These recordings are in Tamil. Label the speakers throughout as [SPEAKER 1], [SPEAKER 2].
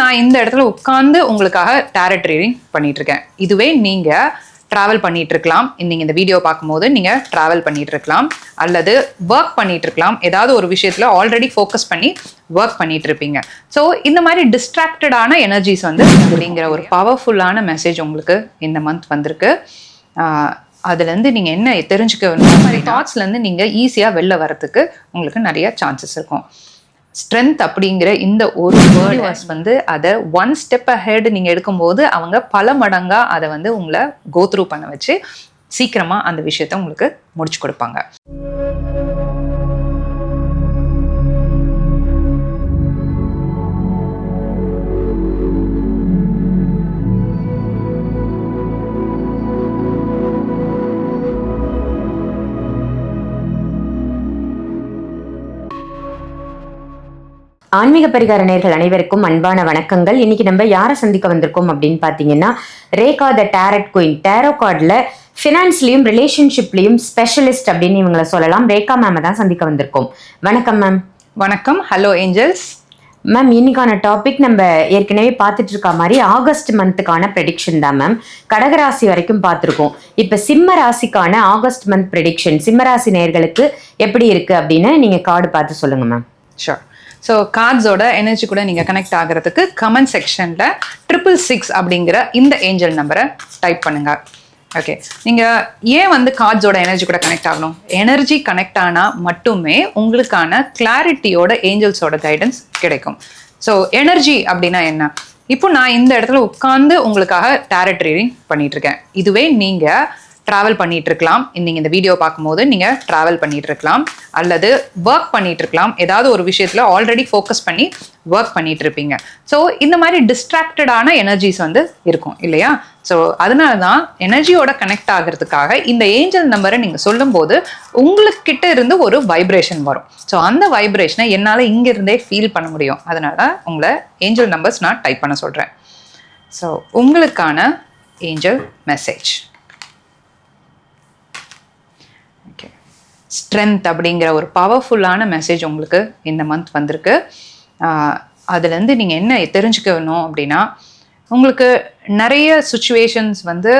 [SPEAKER 1] நான் இந்த இடத்துல உட்கார்ந்து உங்களுக்காக டேரட் ரீடிங் பண்ணிட்டு இருக்கேன் இதுவே நீங்க ட்ராவல் பண்ணிட்டு இருக்கலாம் நீங்க இந்த வீடியோ பார்க்கும்போது நீங்க ட்ராவல் பண்ணிட்டு இருக்கலாம் அல்லது ஒர்க் பண்ணிட்டு இருக்கலாம் ஏதாவது ஒரு விஷயத்துல ஆல்ரெடி ஃபோக்கஸ் பண்ணி ஒர்க் பண்ணிட்டு இருப்பீங்க ஸோ இந்த மாதிரி டிஸ்ட்ராக்டடான எனர்ஜிஸ் வந்து அப்படிங்கிற ஒரு பவர்ஃபுல்லான மெசேஜ் உங்களுக்கு இந்த மந்த் வந்திருக்கு. அதுலேருந்து நீங்கள் என்ன தெரிஞ்சுக்க வேணும் இந்த மாதிரி தாட்ஸ்லேருந்து நீங்கள் ஈஸியாக வெளில வரத்துக்கு உங்களுக்கு நிறைய சான்சஸ் இருக்கும். ஸ்ட்ரென்த் அப்படிங்கிற இந்த ஒரு வேர்ட்ஸ் வந்து அதை ஒன் ஸ்டெப் அஹெட் நீங்கள் எடுக்கும்போது அவங்க பல மடங்காக அதை வந்து உங்களை கோ த்ரூ பண்ண வச்சு சீக்கிரமாக அந்த விஷயத்த உங்களுக்கு முடிச்சு கொடுப்பாங்க.
[SPEAKER 2] ஆன்மீக பரிகார நேர்கள் அனைவருக்கும் அன்பான வணக்கங்கள். இன்னைக்கு நம்ம யாரை சந்திக்க வந்திருக்கோம் அப்படின்னு பார்த்தீங்கன்னா Rekha the tarot queen tarot கார்டில் ஃபினான்ஸ்லையும் ரிலேஷன்ஷிப்லையும் ஸ்பெஷலிஸ்ட் அப்படின்னு இவங்களை சொல்லலாம். ரேகா மேமை தான் சந்திக்க வந்திருக்கோம். வணக்கம் மேம்
[SPEAKER 1] வணக்கம். ஹலோ ஏஞ்சல்ஸ்
[SPEAKER 2] மேம் இன்னைக்கான டாபிக் நம்ம ஏற்கனவே பார்த்துட்டு இருக்க மாதிரி ஆகஸ்ட் மந்த்துக்கான ப்ரெடிக்ஷன் தான் மேம் கடகராசி வரைக்கும் பார்த்துருக்கோம். இப்போ சிம்ம ராசிக்கான ஆகஸ்ட் மந்த் ப்ரெடிக்ஷன் சிம்ம ராசி நேர்களுக்கு எப்படி இருக்கு அப்படின்னு நீங்க கார்டு பார்த்து சொல்லுங்க மேம்
[SPEAKER 1] ஷோர் ஸோ கார்ட்ஸோட எனர்ஜி கூட நீங்கள் கனெக்ட் ஆகிறதுக்கு கமெண்ட் செக்ஷனில் ட்ரிபிள் சிக்ஸ் அப்படிங்கிற இந்த ஏஞ்சல் நம்பரை டைப் பண்ணுங்கள் ஓகே நீங்கள் ஏன் வந்து கார்ட்ஸோட எனர்ஜி கூட கனெக்ட் ஆகணும்? எனர்ஜி கனெக்ட் ஆனால் மட்டுமே உங்களுக்கான கிளாரிட்டியோட ஏஞ்சல்ஸோட கைடன்ஸ் கிடைக்கும். ஸோ எனர்ஜி அப்படின்னா என்ன? இப்போ நான் இந்த இடத்துல உட்காந்து உங்களுக்காக டேரட் ரீடிங் பண்ணிட்டு இருக்கேன். இதுவே நீங்கள் ட்ராவல் பண்ணிட்டு இருக்கலாம் நீங்கள் இந்த வீடியோ பார்க்கும்போது நீங்கள் ட்ராவல் பண்ணிட்டு இருக்கலாம் அல்லது ஒர்க் பண்ணிட்டு இருக்கலாம் ஏதாவது ஒரு விஷயத்தில் ஆல்ரெடி ஃபோக்கஸ் பண்ணி ஒர்க் பண்ணிட்டு இருப்பீங்க ஸோ இந்த மாதிரி டிஸ்ட்ராக்டடான எனர்ஜிஸ் வந்து இருக்கும் இல்லையா? ஸோ அதனால தான் எனர்ஜியோட கனெக்ட் ஆகிறதுக்காக இந்த ஏஞ்சல் நம்பரை நீங்கள் சொல்லும்போது உங்களுக்கு கிட்ட இருந்து ஒரு வைப்ரேஷன் வரும். ஸோ அந்த வைப்ரேஷனை என்னால் இங்கிருந்தே ஃபீல் பண்ண முடியும். அதனால உங்களை ஏஞ்சல் நம்பர்ஸ் நான் டைப் பண்ண சொல்கிறேன் ஸோ உங்களுக்கான ஏஞ்சல் மெசேஜ் ஸ்ட்ரென்த் அப்படிங்கிற ஒரு பவர்ஃபுல்லான மெசேஜ் உங்களுக்கு இந்த மந்த் வந்திருக்கு. அதுலேருந்து நீங்கள் என்ன தெரிஞ்சுக்கணும் அப்படின்னா உங்களுக்கு நிறைய சுச்சுவேஷன்ஸ் வந்து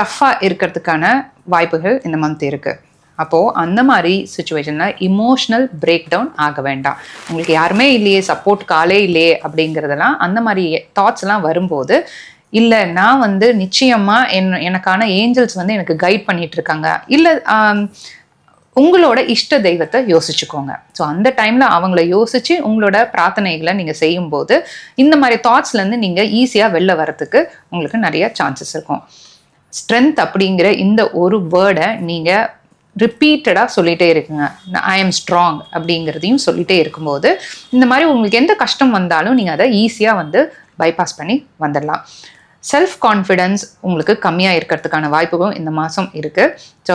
[SPEAKER 1] டஃப்பாக இருக்கிறதுக்கான வாய்ப்புகள் இந்த மந்த் இருக்குது அப்போது அந்த மாதிரி சுச்சுவேஷனில் இமோஷ்னல் பிரேக் டவுன் ஆக வேண்டாம். உங்களுக்கு யாருமே இல்லையே சப்போர்ட் காலே இல்லையே அப்படிங்கிறதெல்லாம் அந்த மாதிரி தாட்ஸ்லாம் வரும்போது இல்லை நான் வந்து நிச்சயமாக என் எனக்கான ஏஞ்சல்ஸ் வந்து எனக்கு கைட் பண்ணிகிட்டு இருக்காங்க. இல்லை உங்களோட இஷ்ட தெய்வத்தை யோசிச்சுக்கோங்க. ஸோ அந்த டைமில் அவங்கள யோசிச்சு உங்களோட பிரார்த்தனைகளை நீங்கள் செய்யும்போது இந்த மாதிரி தாட்ஸ்லேருந்து நீங்கள் ஈஸியாக வெளில வரத்துக்கு உங்களுக்கு நிறைய சான்சஸ் இருக்கும். ஸ்ட்ரென்த் அப்படிங்கிற இந்த ஒரு வேர்டை நீங்கள் ரிப்பீட்டடாக சொல்லிகிட்டே இருக்குங்க. ஐ எம் ஸ்ட்ராங் அப்படிங்கிறதையும் சொல்லிகிட்டே இருக்கும்போது இந்த மாதிரி உங்களுக்கு எந்த கஷ்டம் வந்தாலும் நீங்கள் அதை ஈஸியாக வந்து பைபாஸ் பண்ணி வந்துடலாம். செல்ஃப் கான்ஃபிடென்ஸ் உங்களுக்கு கம்மியாக இருக்கிறதுக்கான வாய்ப்புகளும் இந்த மாதம் இருக்குது ஸோ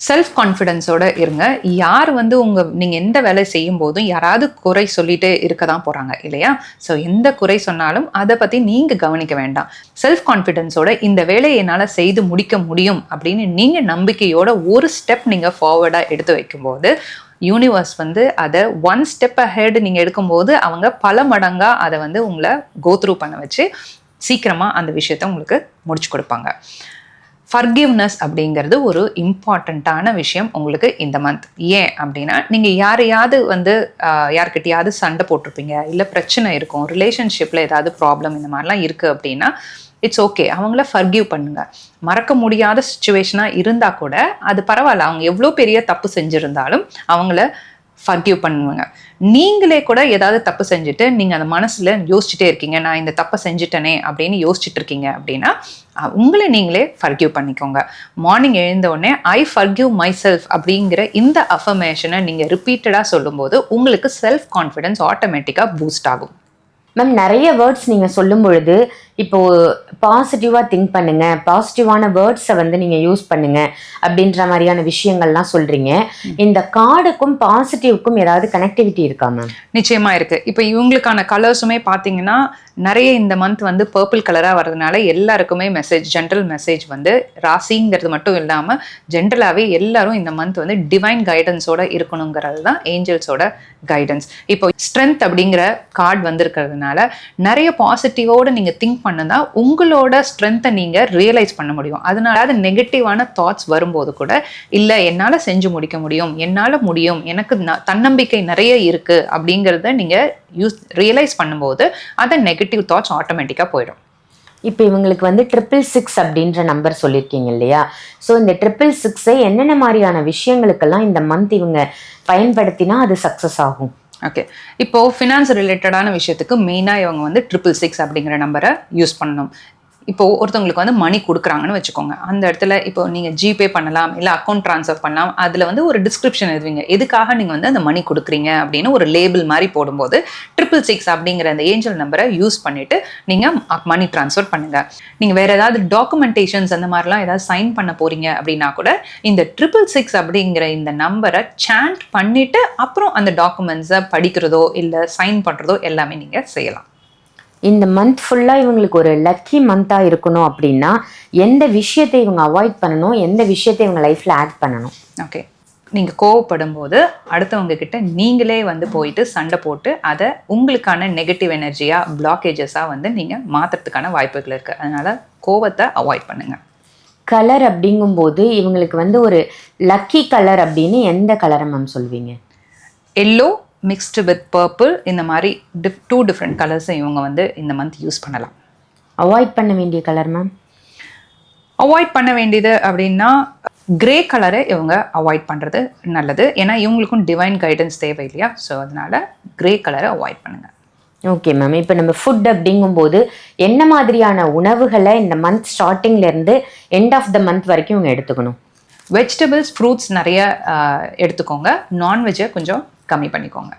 [SPEAKER 1] செல்ஃப் கான்ஃபிடென்ஸோட இருங்க. யார் வந்து உங்கள் நீங்கள் எந்த வேலை செய்யும் போதும் யாராவது குறை சொல்லிட்டு இருக்க தான் போகிறாங்க இல்லையா? ஸோ எந்த குறை சொன்னாலும் அதை பற்றி நீங்கள் கவனிக்க வேண்டாம். செல்ஃப் கான்ஃபிடென்ஸோட இந்த வேலையை என்னால் செய்து முடிக்க முடியும் அப்படின்னு நீங்கள் நம்பிக்கையோட ஒரு ஸ்டெப் நீங்கள் ஃபார்வர்டாக எடுத்து வைக்கும்போது யூனிவர்ஸ் வந்து அதை ஒன் ஸ்டெப் அஹெட் நீங்கள் எடுக்கும்போது அவங்க பல மடங்காக அதை வந்து உங்களை கோத்ரூ பண்ண வச்சு சீக்கிரமாக அந்த விஷயத்த உங்களுக்கு முடிச்சு கொடுப்பாங்க. ஃபர்கிவ்னஸ் அப்படிங்கிறது ஒரு இம்பார்ட்டண்ட்டான விஷயம் உங்களுக்கு இந்த மந்த் ஏன் அப்படின்னா நீங்கள் யாரையாவது வந்து யார்கிட்டயாவது சண்டை போட்டிருப்பீங்க இல்லை பிரச்சனை இருக்கும் ரிலேஷன்ஷிப்பில் ஏதாவது ப்ராப்ளம் இந்த மாதிரிலாம் இருக்குது அப்படின்னா இட்ஸ் ஓகே அவங்கள ஃபர்கிவ் பண்ணுங்க. மறக்க முடியாத சுச்சுவேஷனாக இருந்தால் கூட அது பரவாயில்ல. அவங்க எவ்வளோ பெரிய தப்பு செஞ்சுருந்தாலும் அவங்கள ஃபர்கியூ பண்ணுவாங்க. நீங்களே கூட ஏதாவது தப்பு செஞ்சுட்டு நீங்கள் அந்த மனசில் யோசிச்சுட்டே இருக்கீங்க நான் இந்த தப்பை செஞ்சுட்டனே அப்படின்னு யோசிச்சுட்டு இருக்கீங்க அப்படின்னா உங்களை நீங்களே ஃபர்கியூ பண்ணிக்கோங்க. மார்னிங் எழுந்த உடனே ஐ ஃபர்கியூ மை செல்ஃப் அப்படிங்கிற இந்த அஃபர்மேஷனை நீங்கள் ரிப்பீட்டடாக சொல்லும்போது உங்களுக்கு செல்ஃப் கான்ஃபிடன்ஸ் ஆட்டோமேட்டிக்காக பூஸ்ட் ஆகும்.
[SPEAKER 2] மேம் நிறைய வேர்ட்ஸ் நீங்கள் சொல்லும் பொழுது இப்போ பாசிட்டிவா திங்க் பண்ணுங்க பாசிட்டிவான வேர்ட்ஸை வந்து நீங்க யூஸ் பண்ணுங்க அப்படின்ற மாதிரியான விஷயங்கள்லாம் சொல்றீங்க. இந்த கார்டுக்கும் பாசிட்டிவ்க்கும் ஏதாவது கனெக்டிவிட்டி இருக்கா மேம்
[SPEAKER 1] நிச்சயமா இருக்கு. இப்போ இவங்களுக்கான கலர்ஸுமே பார்த்தீங்கன்னா நிறைய இந்த மந்த் வந்து பர்பிள் கலரா வர்றதுனால எல்லாருக்குமே மெசேஜ் ஜென்ரல் மெசேஜ் வந்து ராசிங்கிறது மட்டும் இல்லாம ஜென்ரலாகவே எல்லாரும் இந்த மந்த் வந்து டிவைன் கைடன்ஸோட இருக்கணுங்கிறது தான் ஏஞ்சல்ஸோட கைடன்ஸ் இப்போ ஸ்ட்ரென்த் அப்படிங்கிற கார்டு வந்திருக்கிறதுனால நிறைய பாசிட்டிவோட நீங்க திங்க் பண்ணதா உங்களோட ஸ்ட்ரென்த்தை நீங்க ரியலைஸ் பண்ண முடியும். அதனால அது நெகட்டிவான தாட்ஸ் வரும்போது கூட இல்ல என்னால செஞ்சு முடிக்க முடியும். என்னால முடியும். எனக்கு தன்னம்பிக்கை நிறைய இருக்கு. அப்படிங்கிறத நீங்க யூஸ் ரியலைஸ் பண்ணும்போது அந்த நெகட்டிவ் தாட்ஸ் ஆட்டோமேட்டிக்கா போயிடும்.
[SPEAKER 2] இப்போ இவங்களுக்கு வந்து ட்ரிபிள் சிக்ஸ் அப்படின்ற நம்பர் சொல்லியிருக்கீங்க இல்லையா? ஸோ இந்த ட்ரிபிள் சிக்ஸை என்னென்ன மாதிரியான விஷயங்களுக்கெல்லாம் இந்த மந்த் இவங்க பயன்படுத்தினா அது சக்ஸஸ் ஆகும்?
[SPEAKER 1] ஓகே இப்போ ஃபினான்ஸ் ரிலேட்டடான விஷயத்துக்கு மெயினாக இவங்க வந்து ட்ரிபிள் சிக்ஸ் அப்படிங்கிற நம்பரை யூஸ் பண்ணணும். இப்போ ஒருத்தவங்களுக்கு வந்து மணி கொடுக்குறாங்கன்னு வச்சுக்கோங்க. அந்த இடத்துல இப்போ நீங்கள் ஜிபே பண்ணலாம் இல்லை அக்கௌண்ட் ட்ரான்ஸ்ஃபர் பண்ணலாம் அதில் வந்து ஒரு டிஸ்கிரிப்ஷன் எழுதுவீங்க. எதுக்காக நீங்கள் வந்து அந்த மணி கொடுக்குறீங்க அப்படின்னு ஒரு லேபிள் மாதிரி போடும்போது ட்ரிபிள் சிக்ஸ் அப்படிங்கிற அந்த ஏஞ்சல் நம்பரை யூஸ் பண்ணிட்டு நீங்கள் மணி ட்ரான்ஸ்ஃபர் பண்ணுங்க. நீங்கள் வேறு ஏதாவது டாக்குமெண்டேஷன்ஸ் அந்த மாதிரிலாம் ஏதாவது சைன் பண்ண போகிறீங்க அப்படின்னா கூட இந்த ட்ரிபிள் சிக்ஸ் அப்படிங்கிற இந்த நம்பரை சாண்ட் பண்ணிவிட்டு அப்புறம் அந்த டாக்குமெண்ட்ஸை படிக்கிறதோ இல்லை சைன் பண்ணுறதோ எல்லாமே நீங்கள் செய்யலாம்.
[SPEAKER 2] இந்த மந்த் ஃபுல்லாக இவங்களுக்கு ஒரு லக்கி மந்த்தாக இருக்கணும் அப்படின்னா எந்த விஷயத்தை இவங்க அவாய்ட் பண்ணணும் எந்த விஷயத்தை இவங்க லைஃப்பில் ஆட் பண்ணணும்.
[SPEAKER 1] ஓகே நீங்கள் கோவப்படும் போது அடுத்தவங்க கிட்ட நீங்களே வந்து போயிட்டு சண்டை போட்டு அதை உங்களுக்கான நெகட்டிவ் எனர்ஜியாக பிளாக்கேஜஸாக வந்து நீங்கள் மாற்றுறதுக்கான வாய்ப்புகள் இருக்குது அதனால கோவத்தை அவாய்ட் பண்ணுங்க.
[SPEAKER 2] கலர் அப்படிங்கும்போது இவங்களுக்கு வந்து ஒரு லக்கி கலர் அப்படின்னு எந்த கலரை மேம் சொல்வீங்க?
[SPEAKER 1] எல்லோ மிக்ஸ்டு வித் பர்பிள் இந்த மாதிரி டிஃப் டூ டிஃப்ரெண்ட் கலர்ஸை இவங்க வந்து இந்த மந்த் யூஸ் பண்ணலாம்.
[SPEAKER 2] அவாய்ட் பண்ண வேண்டிய கலர் மேம்
[SPEAKER 1] அவாய்ட் பண்ண வேண்டியது அப்படின்னா கிரே கலரை இவங்க அவாய்ட் பண்ணுறது நல்லது. ஏன்னா இவங்களுக்கும் டிவைன் கைடன்ஸ் தேவை இல்லையா ஸோ அதனால கிரே கலரை அவாய்ட் பண்ணுங்க.
[SPEAKER 2] ஓகே மேம் இப்போ நம்ம ஃபுட் அப்படிங்கும்போது என்ன மாதிரியான உணவுகளை இந்த மந்த் ஸ்டார்டிங்லேருந்து எண்ட் ஆஃப் த மந்த் வரைக்கும் இவங்க எடுத்துக்கணும்?
[SPEAKER 1] வெஜிடபிள்ஸ் ஃப்ரூட்ஸ் நிறைய எடுத்துக்கோங்க. நான்வெஜ்ஜை கொஞ்சம் கம்மி பண்ணிக்கோங்க.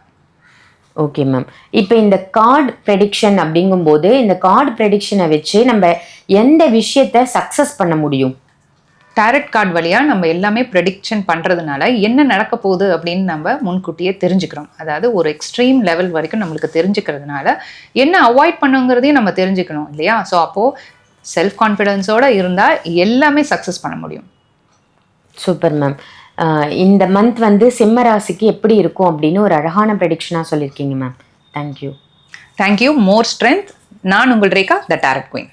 [SPEAKER 2] ஓகே மேம் இப்போ இந்த கார்டு ப்ரெடிக்ஷன் அப்படிங்கும்போது இந்த கார்டு ப்ரெடிக்ஷனை வச்சு நம்ம எந்த விஷயத்த சக்ஸஸ் பண்ண முடியும்?
[SPEAKER 1] டேரட் கார்டு வழியாக நம்ம எல்லாமே ப்ரெடிக்ஷன் பண்ணுறதுனால என்ன நடக்க போகுது அப்படின்னு நம்ம முன்கூட்டியே தெரிஞ்சுக்கிறோம். அதாவது ஒரு எக்ஸ்ட்ரீம் லெவல் வரைக்கும் நம்மளுக்கு தெரிஞ்சுக்கிறதுனால என்ன அவாய்ட் பண்ணுங்கிறதையும் நம்ம தெரிஞ்சுக்கணும் இல்லையா? ஸோ அப்போது செல்ஃப் கான்ஃபிடென்ஸோடு இருந்தால் எல்லாமே சக்ஸஸ் பண்ண முடியும்.
[SPEAKER 2] சூப்பர் மேம் இந்த மந்த் வந்து சிம்ம ராசிக்கு எப்படி இருக்கும் அப்படின்னு ஒரு அழகான ப்ரெடிக்ஷனாக சொல்லியிருக்கீங்க ma'am thank you
[SPEAKER 1] thank you more strength நான் உங்கள் ரேகா த டேரட் குயின்